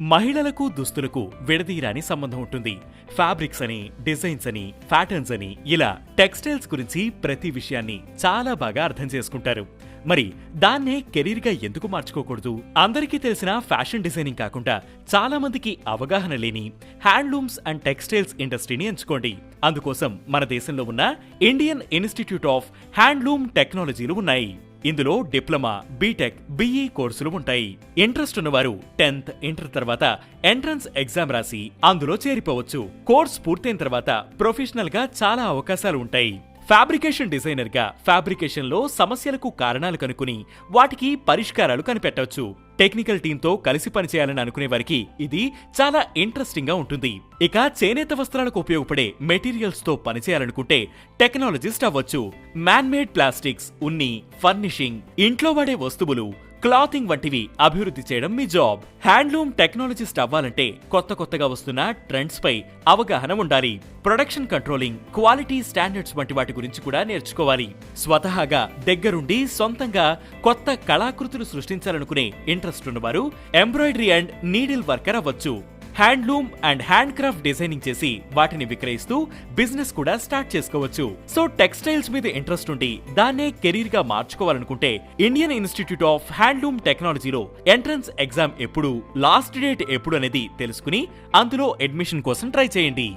మహిళలకు దుస్తులకు విడదీయరాని సంబంధం ఉంటుంది. ఫ్యాబ్రిక్స్ అని డిజైన్స్ అని ప్యాటర్న్స్ అని ఇలా టెక్స్టైల్స్ గురించి ప్రతి విషయాన్ని చాలా బాగా అర్థం చేసుకుంటారు. మరి దాన్నే కెరీర్గా ఎందుకు మార్చుకోకూడదు? అందరికీ తెలిసిన ఫ్యాషన్ డిజైనింగ్ కాకుండా చాలా మందికి అవగాహన లేని హ్యాండ్లూమ్స్ అండ్ టెక్స్టైల్స్ ఇండస్ట్రీని ఎంచుకోండి. అందుకోసం మన దేశంలో ఉన్న ఇండియన్ ఇన్స్టిట్యూట్ ఆఫ్ హ్యాండ్లూమ్ టెక్నాలజీలు ఉన్నాయి. ఇందులో డిప్లొమా బీటెక్ బీఈ కోర్సులు ఉంటాయి. ఇంట్రెస్ట్ ఉన్నవారు టెన్త్ ఇంటర్ తర్వాత ఎంట్రన్స్ ఎగ్జామ్ రాసి అందులో చేరిపోవచ్చు. కోర్స్ పూర్తయిన తర్వాత ప్రొఫెషనల్గా చాలా అవకాశాలు ఉంటాయి. ఫ్యాబ్రికేషన్ డిజైనర్గా ఫ్యాబ్రికేషన్లో సమస్యలకు కారణాలు కనుక్కుని వాటికి పరిష్కారాలు కనిపెట్టవచ్చు. టెక్నికల్ టీంతో కలిసి పనిచేయాలని అనుకునే వారికి ఇది చాలా ఇంట్రెస్టింగ్గా ఉంటుంది. ఇక చేనేత వస్త్రాలకు ఉపయోగపడే మెటీరియల్స్తో పనిచేయాలనుకుంటే టెక్నాలజిస్ట్ అవ్వచ్చు. మ్యాన్మేడ్ ప్లాస్టిక్స్ ఉన్ని ఫర్నిషింగ్ ఇంట్లో వాడే వస్తువులు క్లాతింగ్ వంటివి అభివృద్ధి చేయడం మీ జాబ్. హ్యాండ్లూమ్ టెక్నాలజిస్ట్ అవ్వాలంటే కొత్త కొత్తగా వస్తున్న ట్రెండ్స్ పై అవగాహన ఉండాలి. ప్రొడక్షన్ కంట్రోలింగ్ క్వాలిటీ స్టాండర్డ్స్ వంటి వాటి గురించి కూడా నేర్చుకోవాలి. స్వతహాగా దగ్గరుండి సొంతంగా కొత్త కళాకృతులు సృష్టించాలనుకునే ఇంట్రెస్ట్ ఉన్నవారు ఎంబ్రాయిడరీ అండ్ నీడిల్ వర్కర్ అవ్వచ్చు. Handloom and hand craft designing చేసి వాటిని విక్రయిస్తూ బిజినెస్ కూడా స్టార్ట్ చేసుకోవచ్చు. సో టెక్స్టైల్స్ మీద ఇంట్రెస్ట్ ఉండి దాన్నే కెరీర్గా మార్చుకోవాలనుకుంటే ఇండియన్ ఇన్స్టిట్యూట్ ఆఫ్ హ్యాండ్లూమ్ టెక్నాలజీలో ఎంట్రన్స్ ఎగ్జామ్ ఎప్పుడు లాస్ట్ డేట్ ఎప్పుడు అనేది తెలుసుకుని అందులో అడ్మిషన్ కోసం ట్రై చేయండి.